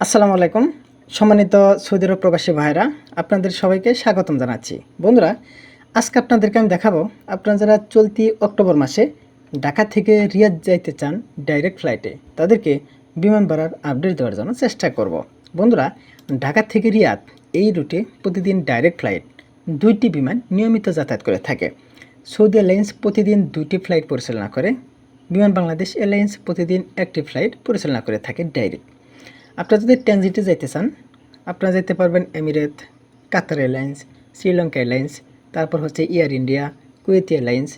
আসসালামু আলাইকুম। সম্মানিত সৌদি আরব প্রবাসী ভাইরা আপনাদের সবাইকে স্বাগতম জানাচ্ছি। বন্ধুরা, আজকে আপনাদেরকে আমি দেখাবো, আপনারা যারা চলতি অক্টোবর মাসে ঢাকা থেকে রিয়াদ যাইতে চান ডাইরেক্ট ফ্লাইটে, তাদেরকে বিমান ভাড়ার আপডেট দেওয়ার জন্য চেষ্টা করব। বন্ধুরা, ঢাকা থেকে রিয়াদ এই রুটে প্রতিদিন ডাইরেক্ট ফ্লাইট দুইটি বিমান নিয়মিত যাতায়াত করে থাকে। সৌদি এয়ারলাইন্স প্রতিদিন দুইটি ফ্লাইট পরিচালনা করে, বিমান বাংলাদেশ এয়ারলাইন্স প্রতিদিন একটি ফ্লাইট পরিচালনা করে থাকে ডাইরেক্ট। আপনারা যদি ট্রানজিটে যাইতে চান, আপনারা যেতে পারবেন Emirate Qatar Airlines, Sri Lanka Airlines, তারপর হচ্ছে এয়ার ইন্ডিয়া, কুয়েত এয়ারলাইন্স,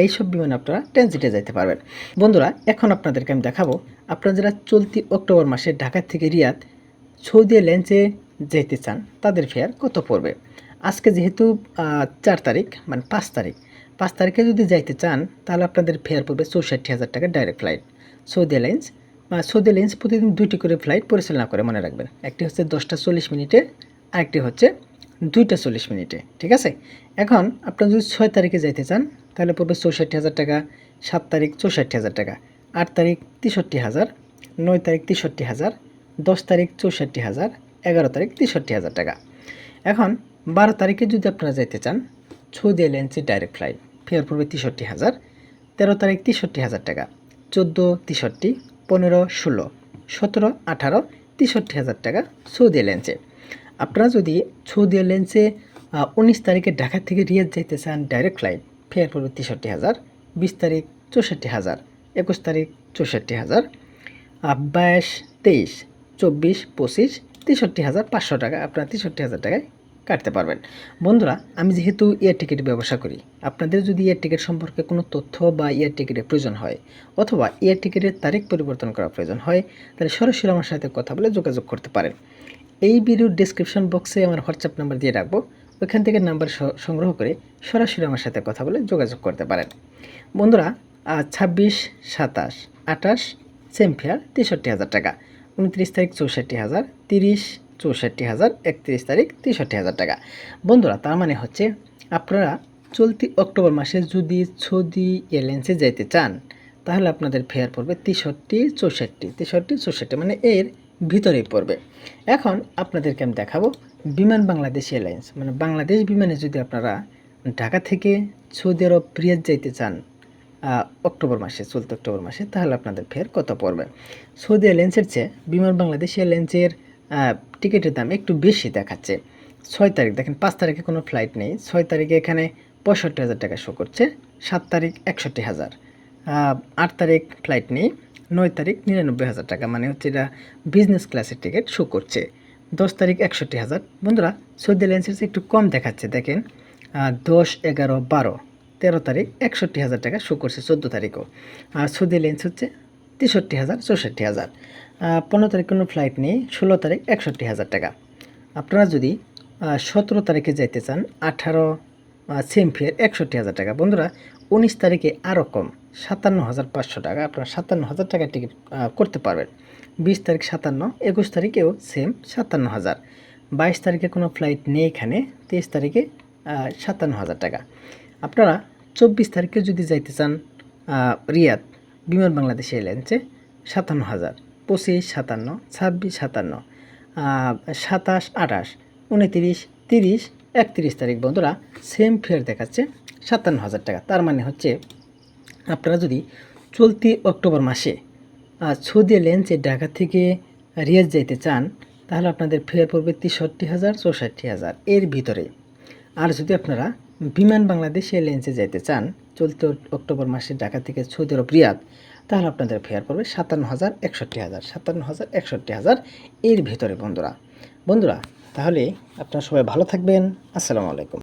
এই সব বিমান আপনারা ট্রানজিটে যাইতে পারবেন। বন্ধুরা, এখন আপনাদেরকে আমি দেখাবো, আপনারা যারা চলতি অক্টোবর মাসে ঢাকা থেকে রিয়াদ, সৌদি এয়ারলাইন্সে যেতে চান, তাদের ফেয়ার কত পড়বে? আজকে যেহেতু চার তারিখ মানে পাঁচ তারিখ, পাঁচ তারিখে যদি যাইতে চান, তাহলে আপনাদের ফেয়ার পড়বে চৌষট্টি হাজার টাকা direct flight Saudi Airlines Saudi Airlines প্রতিদিন দুইটি করে ফ্লাইট পরিচালনা করে, মনে রাখবেন। একটি হচ্ছে দশটা চল্লিশ মিনিটে, আরেকটি হচ্ছে দুইটা চল্লিশ মিনিটে, ঠিক আছে? এখন আপনারা যদি ছয় তারিখে যাইতে চান, তাহলে পড়বে চৌষট্টি হাজার টাকা, সাত তারিখ চৌষট্টি হাজার টাকা, আট তারিখ তেষট্টি হাজার, নয় তারিখ তেষট্টি হাজার, দশ তারিখ চৌষট্টি হাজার, এগারো তারিখ তেষট্টি হাজার টাকা। এখন বারো তারিখে যদি আপনারা যাইতে চান, সৌদি এয়ারলাইন্সের ডাইরেক্ট ফ্লাইট ফেয়ার পড়বে তেষট্টি হাজার, তেরো তারিখ তেষট্টি হাজার টাকা, চোদ্দ তেষট্টি পনেরো, ষোলো, সতেরো, আঠারো, তেষট্টি হাজার টাকা সৌদি এয়ারলাইন্সে। আপনারা যদি সৌদি এয়ারলাইন্সে উনিশ তারিখে ঢাকা থেকে রিয়াদ যাইতে চান ডাইরেক্ট ফ্লাইট ফেয়ার পড়বে তেষট্টি হাজার, বিশ তারিখ চৌষট্টি হাজার, একুশ তারিখ চৌষট্টি হাজার বাইশ, তেইশ, চব্বিশ, পঁচিশ, তেষট্টি হাজার পাঁচশো টাকা, আপনারা তেষট্টি হাজার টাকায় কাটতে পারবেন। বন্ধুরা, আমি যেহেতু এয়ার টিকিট ব্যবসা করি, আপনাদের যদি এয়ার টিকিট সম্পর্কে কোনো তথ্য বা এয়ার টিকিটের প্রয়োজন হয়, অথবা এয়ার টিকিটের তারিখ পরিবর্তন করা প্রয়োজন হয়, তাহলে সরাসরি আমার সাথে কথা বলে যোগাযোগ করতে পারেন। এই ভিডিওর ডিসক্রিপশন বক্সে আমার হোয়াটসঅ্যাপ নাম্বার দিয়ে রাখব। ওইখান থেকে নাম্বার সংগ্রহ করে সরাসরি আমার সাথে কথা বলে যোগাযোগ করতে পারেন। বন্ধুরা ছাব্বিশ, সাতাশ, আঠাশ সেম ফেয়ার তেষট্টি হাজার টাকা। উনত্রিশ তারিখ চৌষট্টি হাজার, তিরিশ চৌষট্টি হাজার একত্রিশ তারিখ তেষট্টি হাজার টাকা। বন্ধুরা, তার মানে হচ্ছে আপনারা চলতি অক্টোবর মাসে যদি সৌদি এয়ারলাইন্সে যাইতে চান, তাহলে আপনাদের ফেয়ার পড়বে তেষট্টি, চৌষট্টি তেষট্টি, চৌষট্টি মানে এর ভিতরেই পড়বে। এখন আপনাদেরকে আমি দেখাবো বিমান বাংলাদেশ এয়ারলাইন্স। মানে বাংলাদেশ বিমানে যদি আপনারা ঢাকা থেকে সৌদি আরব, রিয়াদ যাইতে চান অক্টোবর মাসে, চলতি অক্টোবর মাসে, তাহলে আপনাদের ফের কত পড়বে? সৌদি এয়ারলাইন্সের চেয়ে বিমান বাংলাদেশ এয়ারলাইন্সের টিকিটের দাম একটু বেশি দেখাচ্ছে। ছয় তারিখ, দেখেন পাঁচ তারিখে কোনো ফ্লাইট নেই। ছয় তারিখে এখানে পঁয়ষট্টি হাজার টাকা শো করছে। সাত তারিখ একষট্টি হাজার। আট তারিখ ফ্লাইট নেই। নয় তারিখ নিরানব্বই হাজার টাকা মানে হচ্ছে এটা বিজনেস ক্লাসের টিকিট শো করছে। দশ তারিখ একষট্টি হাজার। বন্ধুরা, সৌদি এয়ারলাইন্সের একটু কম দেখাচ্ছে, দেখেন। দশ, এগারো, বারো, তেরো তারিখ একষট্টি হাজার টাকা শো করছে চোদ্দ তারিখও। আর সৌদি এয়ারলাইন্স হচ্ছে তেষট্টি হাজার, চৌষট্টি হাজার। পনেরো তারিখ কোনো ফ্লাইট নেই, ষোলো তারিখ একষট্টি হাজার টাকা। আপনারা যদি সতেরো তারিখে যাইতে চান, আঠারো সেম ফেয়ার একষট্টি হাজার টাকা। বন্ধুরা, উনিশ তারিখে আরও কম, সাতান্ন হাজার পাঁচশো টাকা। আপনারা সাতান্ন হাজার টাকা টিকিট করতে পারবেন। বিশ তারিখ সাতান্ন, একুশ তারিখেও সেম সাতান্ন হাজার। বাইশ তারিখে কোনো ফ্লাইট নেই এখানে, তেইশ তারিখে সাতান্ন হাজার টাকা। আপনারা চব্বিশ তারিখে যদি যাইতে চান রিয়াদ, বিমান বাংলাদেশ এয়ারলাইন্সে, সাতান্ন হাজার। পঁচিশ, সাতান্ন, ছাব্বিশ, সাতান্ন সাতাশ, আঠাশ, উনতিরিশ, তিরিশ, একত্রিশ তারিখ বন্ধুরা সেম ফেয়ার দেখাচ্ছে সাতান্ন হাজার টাকা। তার মানে হচ্ছে আপনারা যদি চলতি অক্টোবর মাসে সৌদি এয়ারলাইন্সে ঢাকা থেকে রিয়াজ যাইতে চান, তাহলে আপনাদের ফেয়ার পড়বে তেষট্টি হাজার চৌষট্টি হাজার। এর ভিতরে আর যদি আপনারা বিমান বাংলাদেশ এয়ারলাইন্সে যাইতে চান, চলতি অক্টোবর মাসে ঢাকা থেকে সৌদি রিয়াদ তাহলে আপনাদের ফেয়ার পড়বে সাতান্ন হাজার একষট্টি হাজার, সাতান্ন হাজার একষট্টি হাজার এর ভেতরে বন্ধুরা। বন্ধুরা, তাহলে আপনারা সবাই ভালো থাকবেন। আসসালামু আলাইকুম।